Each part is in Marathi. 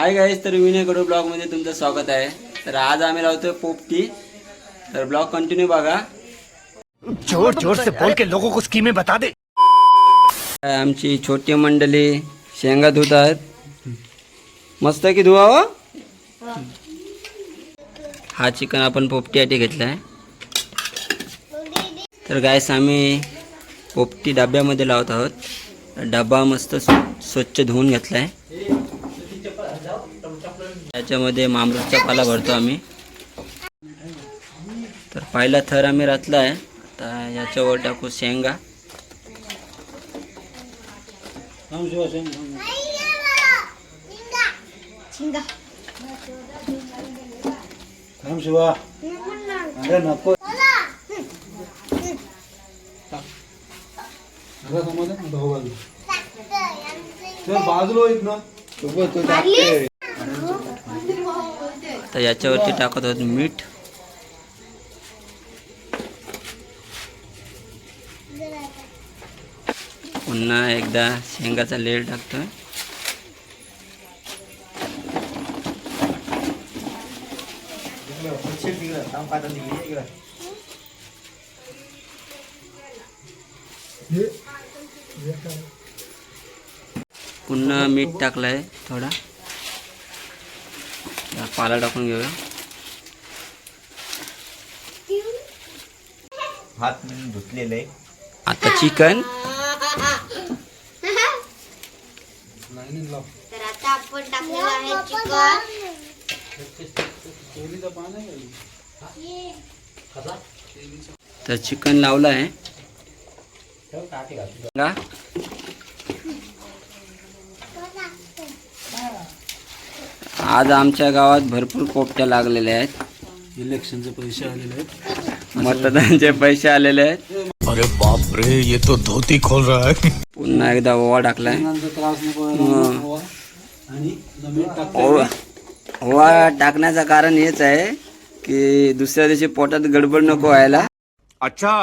हाय गाईज तर विनय कडू ब्लॉगमध्ये तुमचं स्वागत आहे. तर आज आम्ही लावतोय पोपटी. तर ब्लॉग कंटिन्यू बघा. जोर जोर से बोल के लोगों को स्कीमें बता दे। आमची छोटी मंडळी शेंगा धुत आहेत मस्त की धुवा हो? हा चिकन आपण पोपटीसाठी घेतला आहे तर गायस आम्ही पोपटी डब्यामध्ये लावत आहोत. डबा मस्त स्व- स्वच्छ धुवून घेतला आहे त्याच्यामध्ये मामरूदचा पाला भरतो आम्ही. तर पहिला थर आम्ही रचला आहे आता याच्यावर टाकू शेंगा. बाजूला येत ना. तर याच्यावरती टाकत आहोत मीठ. पुन्हा एकदा शेंगाचा लेर टाकतोय. पुन्हा मीठ टाकलाय थोडा. पाला टाकून घेऊया. हात धुतलेले आता चिकन तर आता आपण टाकलेलं आहे चिकन तर चिकन लावलं आहे. का? आज आमच्या गावात भरपूर पोपट्या लागलेल्या आहेत. इलेक्शनचे पैसे आलेले आहेत. मतदानचे पैसे आलेले आहेत. अरे बाप रे ये तो धोती खोल रहा है. पुन्हा एकदा ओवा टाकलाय. ओवा. ओवा. टाकण्याचं कारण हेच आहे की दुसऱ्या दिवशी पोटात गडबड नको व्हायला. अच्छा.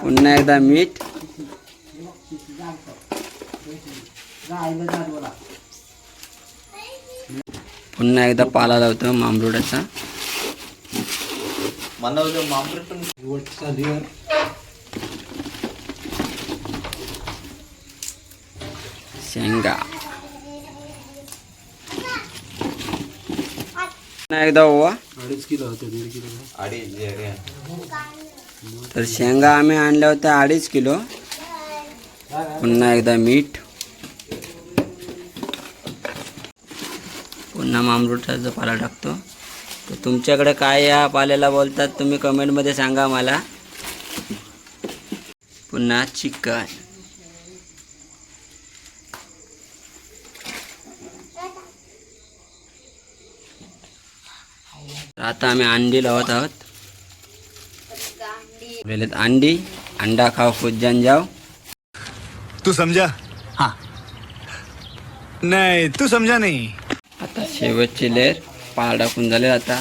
पुन्हा एकदा मीठ. पुन्हा एकदा पाला लावतो मामरुडाचा. मला मामरे पण वटचा लेअर शेंगा. पुन्हा एकदा ओवा. अडीच किलो होते दीड किलो अडीच जगे. तर शेंगा आम्ही आणल्या होत्या अडीच किलो. पुन्हा एकदा मीठ. पुन्हा मामरूटाचा पाला टाकतो. तर तुमच्याकडे काय या पाल्याला बोलतात तुम्ही कमेंटमध्ये सांगा मला. पुन्हा चिकन. आता आम्ही अंडी लावत आहोत. अंडी अंडा खाओ खुद जान जाओ. तू समझा? हाँ. नहीं तू समझा नहीं. आता शेवटची लेर पाला टाकून झाले आता.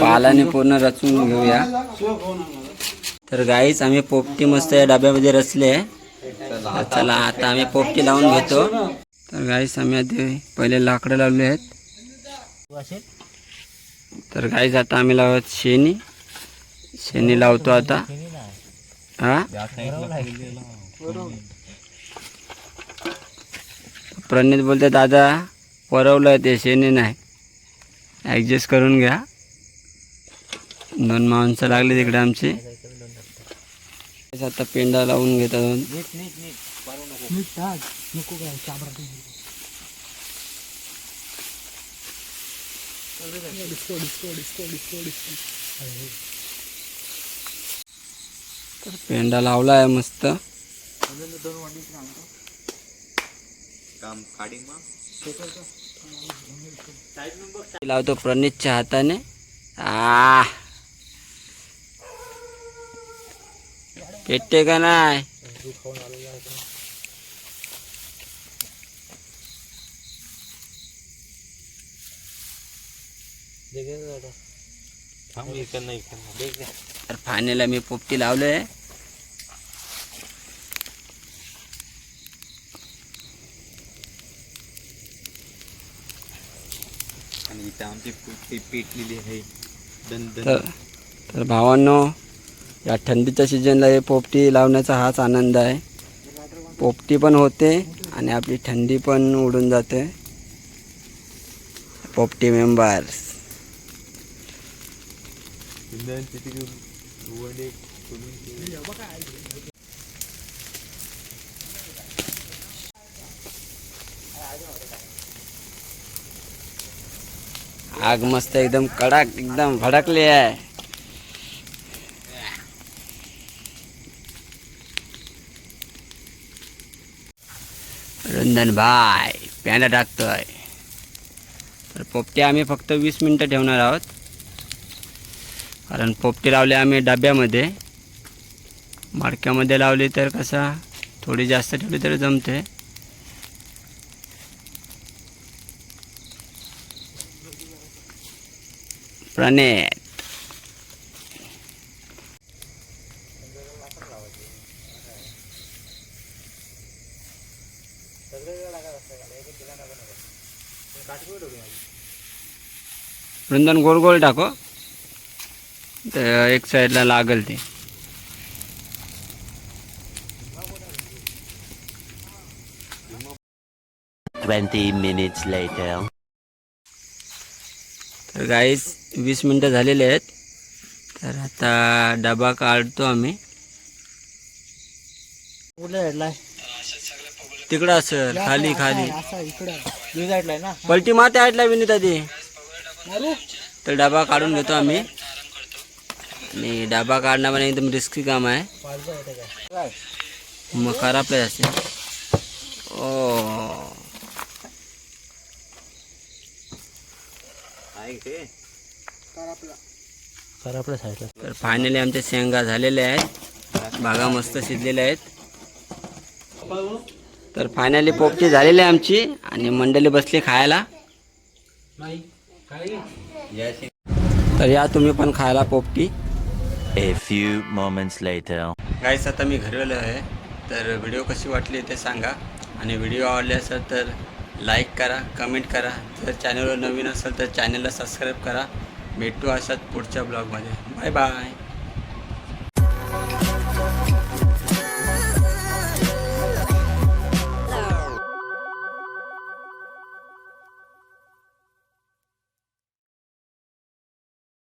पालाने पूर्ण रचून घेऊया. तर गाईच आम्ही पोपटी मस्त या डब्यामध्ये रचले. चला आता आम्ही पोपटी लावून घेतो. तर गाईस आम्ही आधी पहिले लाकडं लावले आहेत. तर गाईच आता आम्ही लावत शेणी. शेणी लावतो आता. हा? प्रणित बोलते दादा परवलं ते शेणे नाही. ॲडजस्ट करून घ्या. दोन माणसं लागले तिकडे आमची. आता पेंडा लावून घेतात तर पेंडा लावला आहे मस्त. लावतो प्रणितच्या हाताने. आ पेटते का नाही? तर फानेला मी पोपटी लावलंय. इथं आमची पोपटी पेटलेली आहे. दन दन तर तर भावांनो या थंडीच्या सीजनला हे पोपटी लावण्याचा हाच आनंद आहे. पोपटी पण होते आणि आपली थंडी पण उडून जाते. पोपटी मेंबर्स आग मस्त एकदम कडक एकदम भडकली आहे रंजन भाई पॅन्डा टाकतोय। तर पोपटे आम्ही फक्त वीस मिनटं ठेवणार आहोत. कारण पोपटे लावले आम्ही डब्यामध्ये. मडक्यामध्ये लावली तर कसा थोडी जास्त ठेवली तर जमते. प्रणेत वृंदन गोल गोल टाको. तर एक साईडला लागल ते. ट्वेंटी मिनिट्स लेटर तर गाईस वीस मिनटं झालेले आहेत. तर आता डबा काढतो आम्ही. तिकडं असेल खाली खाली. पलटी माते ऐकला विनीत आधी तर डबा काढून घेतो आम्ही. आणि डबा काढणं पण एकदम रिस्की काम आहे. मग खराब असेल ओ. तर फायनली आमच्या शेंगा झालेल्या आहेत. बागा मस्त शिजलेल्या आहेत. तर फायनली पोपटी झालेली आहे आमची आणि मंडळी बसली खायला. तर या तुम्ही पण खायला पोपटी. A few moments later. गाईस आता मी घरी आलो आहे तर व्हिडिओ कशी वाटली ते सांगा. आणि व्हिडिओ आवडले असेल तर लाईक करा कमेंट करा. जर चॅनलवर नवीन असेल तर चॅनलला सबस्क्राईब करा. भेटू अशात पुढच्या ब्लॉगमध्ये. Bye bye.